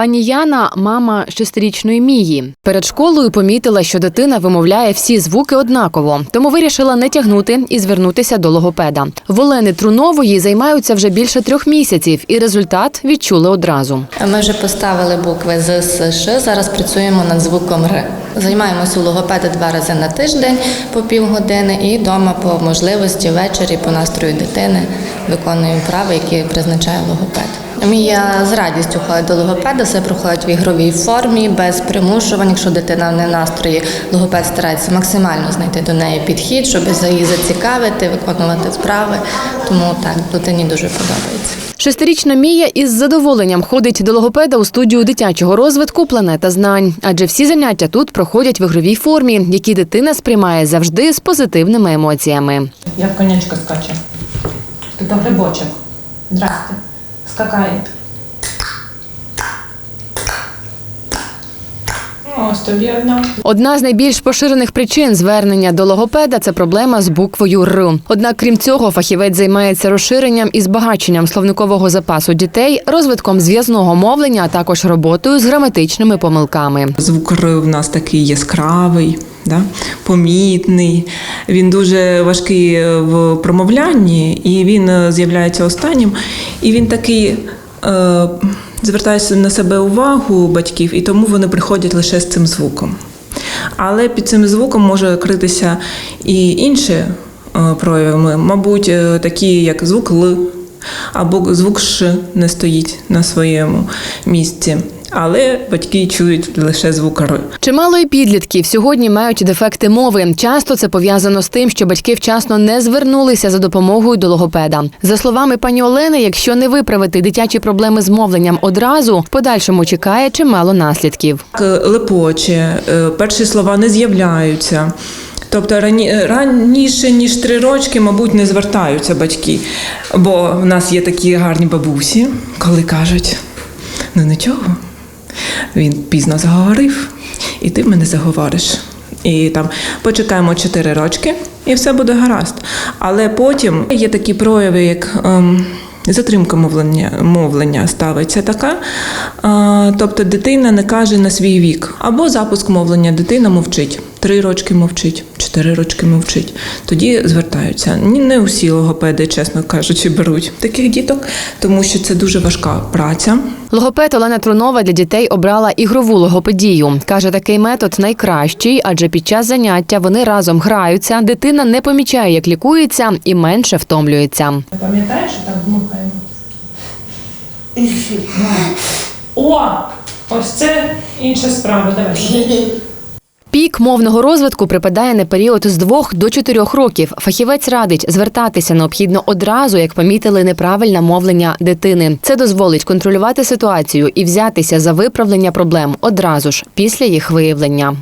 Пані Яна мама шестирічної Мії. Перед школою помітила, що дитина вимовляє всі звуки однаково, тому вирішила не тягнути і звернутися до логопеда. В Олени Трунової займаються вже більше трьох місяців, і результат відчули одразу. Ми вже поставили букви з С. Зараз працюємо над звуком Р. Займаємося у логопеда два рази на тиждень по півгодини і вдома по можливості ввечері по настрою дитини виконуємо вправи, які призначає логопед. Мія з радістю ходить до логопеда, все проходить в ігровій формі, без примушувань. Якщо дитина не настрої, логопед старається максимально знайти до неї підхід, щоб за її зацікавити, виконувати вправи. Тому так, дитині дуже подобається. Шестирічна Мія із задоволенням ходить до логопеда у студію дитячого розвитку Планета знань, адже всі заняття тут проходять в ігровій формі, які дитина сприймає завжди з позитивними емоціями. Як конячка скаче. Ти то грибочок. Здрасте. Ось тобі одна. Одна з найбільш поширених причин звернення до логопеда це проблема з буквою Р. Однак, крім цього, фахівець займається розширенням і збагаченням словникового запасу дітей, розвитком зв'язного мовлення, а також роботою з граматичними помилками. Звук Р в нас такий яскравий, да? помітний. Він дуже важкий в промовлянні, і він е, з'являється останнім. І він такий. Е, звертає на себе увагу батьків, і тому вони приходять лише з цим звуком. Але під цим звуком може критися і інші е, прояви, мабуть, е, такі як звук Л або звук Ш не стоїть на своєму місці. Але батьки чують лише звук Р. Чимало і підлітків сьогодні мають дефекти мови. Часто це пов'язано з тим, що батьки вчасно не звернулися за допомогою до логопеда. За словами пані Олени, якщо не виправити дитячі проблеми з мовленням одразу, в подальшому чекає чимало наслідків. Лепоче, е, перші слова не з'являються. Тобто рані, раніше, ніж три рочки, мабуть, не звертаються батьки. Бо в нас є такі гарні бабусі, коли кажуть: ну нічого, він пізно заговорив, і ти в мене заговориш. І там почекаємо 4 рочки, і все буде гаразд. Але потім є такі прояви, як ем, затримка мовлення, мовлення ставиться така. Е, тобто дитина не каже на свій вік. Або запуск мовлення, дитина мовчить. Три рочки мовчить, чотири рочки мовчить. Тоді звертаються. Ні, не усі логопеди, чесно кажучи, беруть таких діток, тому що це дуже важка праця. Логопед Олена Трунова для дітей обрала ігрову логопедію. Каже, такий метод найкращий, адже під час заняття вони разом граються, дитина не помічає, як лікується, і менше втомлюється. Пам'ятаєш, що так дмухаємо? О! Ось це інша справа. Давай. Пік мовного розвитку припадає на період з двох до чотирьох років. Фахівець радить звертатися необхідно одразу, як помітили неправильне мовлення дитини. Це дозволить контролювати ситуацію і взятися за виправлення проблем одразу ж після їх виявлення.